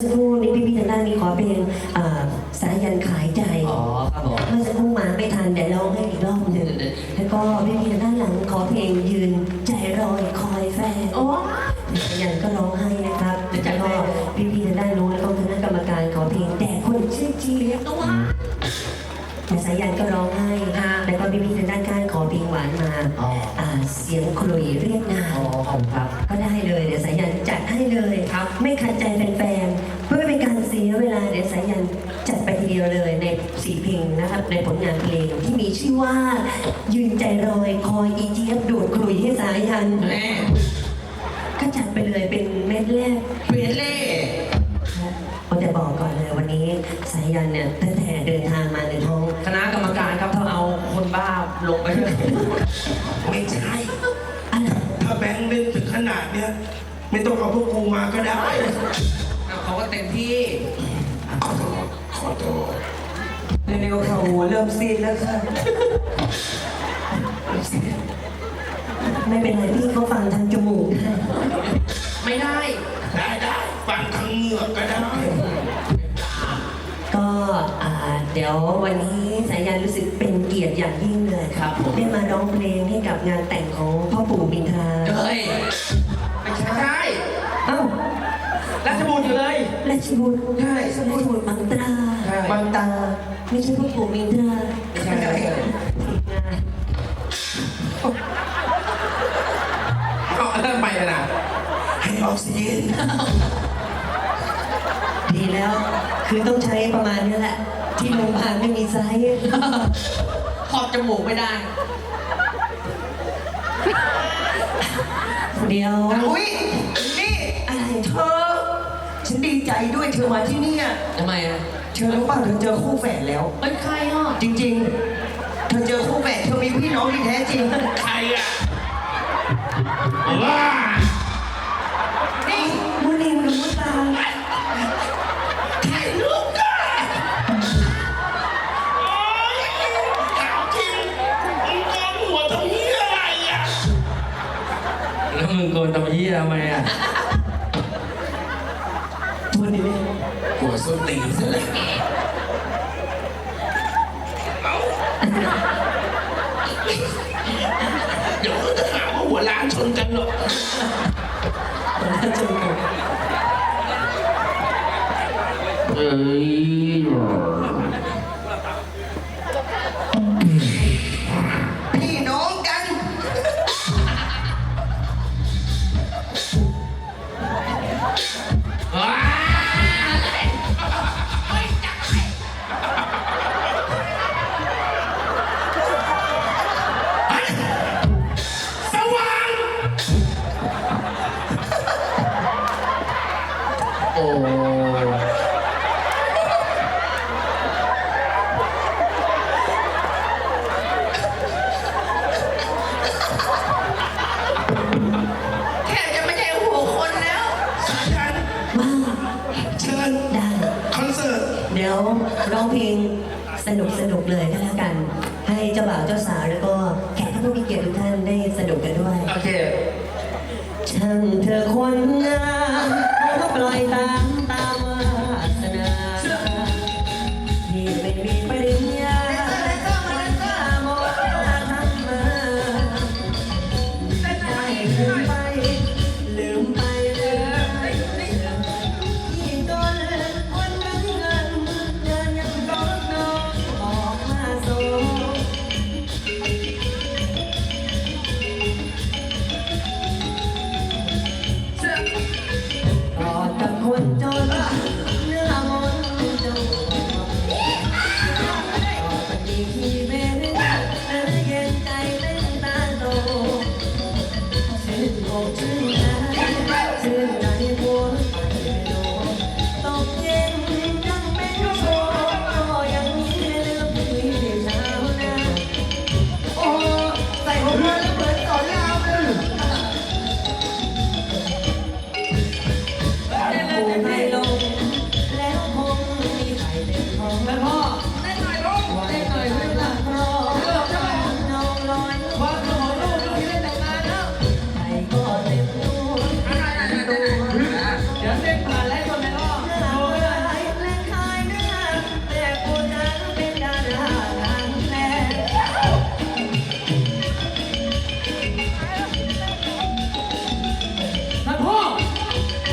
สักครู่นี้พี่ๆทางด้านนี้ขอเพลงอ่าสายันขายใจอ๋อครับผมเมื่อสักครู่มาไม่ทันเดี๋ยวร้องให้อีกรอบหนึ่งแล้วก็พี่ๆทางด้านหลังขอเพลงยืนใจรอยคอยแฟนโอ้สายันก็ร้องให้นะครับแล้วก็พี่ๆทางด้านนู้นแล้วก็คณะกรรมการขอเพลงแต่คนชื่อจีเรียกตัวแต่สายันก็ร้องให้แล้วก็พี่ๆทางด้านข้างขอเพลงหวานมาอ๋ออ่าเสียงคลุยเรียกงานอ๋อขอบคุณครับ ก็ได้เลยเดี๋ยวสายันจัดให้เลยครับ ไม่ขัดใจแฟน สี่เพลงนะครับในผลงานเพลงที่มีชื่อว่า ยืนใจรอยคอยอีเจี๊ยบดูดกลุยให้สายันแม่ก็จัดไปเลยเป็นเม็ดแรกเปลี่ยนเล่ครับเอาแต่บอกก่อนเลยวันนี้สายันเนี่ยตั้งแต่เดินทางมาในท้องคณะกรรมการครับถ้าเอาคนบ้าลงไปด้วยไม่ใช่ อะไรถ้าแบงค์เล่นถึงขนาดเนี้ยไม่ต้องเอาพวกกูมาก็ได้เอาเขาก็เต็มที่ ขอโทษขอโทษ เร็วๆเขาเริ่มซีดแล้วค่ะ ไม่เป็นไรพี่เขาฟังทางจมูกได้ไม่ได้ ได้ได้ฟังทางเหงือกก็ได้ก็อ่าเดี๋ยววันนี้สายันรู้สึกเป็นเกียรติอย่างยิ่งเลยครับผมได้มาร้องเพลงให้กับงานแต่งของพ่อปู่บินทราเฮ้ยไม่ใช่เอ้าราชบุตรอยู่เลย ราชบุตรใช่ราชบุตรบางตราใช่บางตา ไม่ใช่พ่อปู่บินทราใช่ใช่ใช่งานเอาเริ่มไปแล้วนะให้ออกซิเจนดีแล้ว คือต้องใช้ประมาณนี้แหละ ที่โรงพยาบาลไม่มีไซส์ขอบจมูกไม่ได้ เดี๋ยวอุ้ยนี่อะไรเธอ ฉันดีใจด้วยเธอมาที่นี่ทำไมอะ เธอรู้ป่ะเธอเจอคู่แฝดแล้วเอ้ยใครอะจริง ๆ เธอเจอคู่แฝดเธอมีพี่น้องที่แท้จริง ใครอะว้านี่มุนินกับมุตาถ่ายรูปกันโอ๊ยถามจริงมึงโกนหัวตรงนี้อะไรอะแล้วมึงโกนตะยี่ทำไมอะมุนิน หัวส้นตีนซะเลยเอาเดี๋ยวเขาจะหาว่าหัวล้านชนกันหรอกจนกับเอ้ย ร้องเพลงสนุกสนุกๆเลยก็แล้วกัน ให้เจ้าบ่าวเจ้าสาวแล้วก็แขกผู้มีเกียรติทุกท่านได้สนุกกันด้วย โอเคช่างเธอคนงามก็ปล่อยตามตา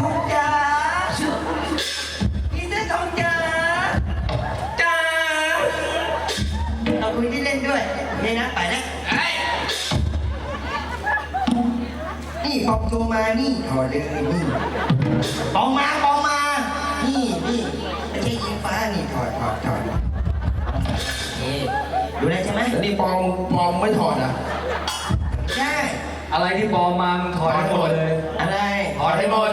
ทองจ๋าพี่เสื้อทองจ๋าจ้าเอาคุยที่เล่นด้วยนี่นะไปแล้วเฮ้ยนี่ปองตัวมานี่ถอดเลยนี่ปองมาปองมา นี่นี่ไม่ใช่ยิงฟ้านี่ถอดถอดถอดนี่ดูได้ใช่ไหมแล้วนี่ปองปองไม่ถอดอะได้อะไรที่ปลอมมามึงถอดให้หมดเลย อะไร ถอดให้หมด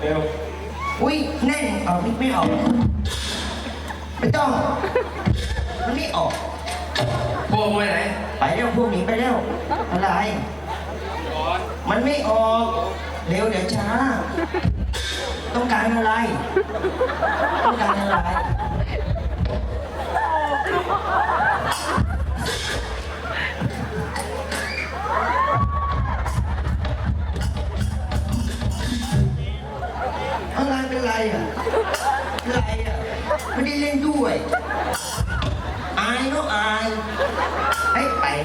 เร็วอุ้ยแน่นออกไม่ออก ไม่ต้อง มันไม่ออก พวกมึงไปไหนไปแล้วพวกหนีไปแล้วอะไร มันไม่ออก เร็วเดี๋ยวช้า ต้องการอะไร ต้องการอะไรอะไร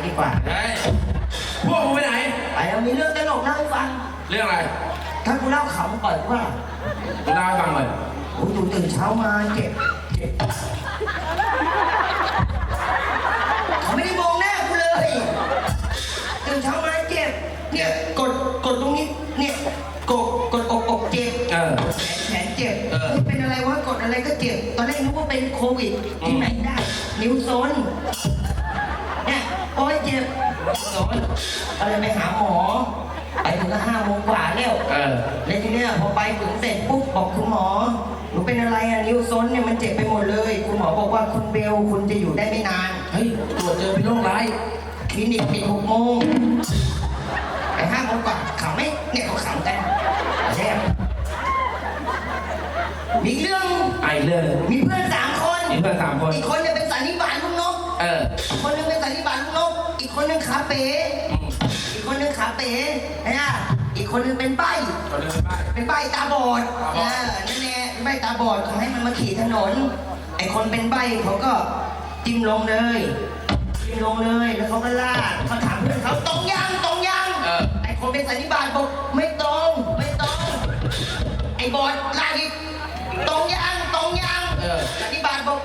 ดีกว่า เฮ้ยพวกมึงไปไหน ไปเอามีเรื่องตลกเล่าให้ฟัง เรื่องอะไรถ้ากูเล่าขำก่อนว่ามึงเล่าให้ฟังเลยกูตื่นตื่นเช้ามาเจ็บเจ็บเขาไม่ได้มองหน้ากูเลย ตื่นเช้ามาเจ็บ เนี่ยกดกดตรงนี้ เนี่ยกดกดอกอกเจ็บ เออ แขนแขนเจ็บเออนี่เป็นอะไรวะกดอะไรก็เจ็บ ตอนแรกนึกว่าเป็นโควิด ที่ไหนได้ นิ้วโซนเนี่ย โอ้ยเจ็บโซนอะไรไปหาหมอ ไปถึงก็ห้าโมงกว่าแล้วเออ แล้วทีเนี้ยพอไปถึงเสร็จปุ๊บบอกคุณหมอ หนูเป็นอะไรอะนิ้วโซนเนี่ยมันเจ็บไปหมดเลย คุณหมอบอกว่าคุณเบลคุณจะอยู่ได้ไม่นาน เฮ้ยตรวจเจอเป็นโรคร้ายคลินิกปิดหกโมงไปห้าโมงกว่าขำไหมเนี่ยเขาขำกันแย่มีเรื่อง ไอเรื่องมีเพื่อนสามคน มีเพื่อนสามคน อีกคนเนี่ยเป็นสันนิบาตลูกนก เอออีกคนนึง เป๋อืมอีกคนนึงขาเป๋นะอีกคนนึงเป็นใบตอนนี้ไปบ้านเป็นใบตาบอดตาบเออดอนั่นแหละเป็นใบตาบอดเขาให้มันมาขี่ถนน ไอ้คนเป็นใบเขาก็จิ้มลงเลยจิ้มลงเลยแล้วเขาก็ลากเขาถามเพื่อนเขาตรงยังตรงยังเออไอ้คนเป็นสันนิบาตบอกไม่ตรงไม่ตรงไอ้บอดลากอีกตรงยังตรงยังเออสันนิบาตบอก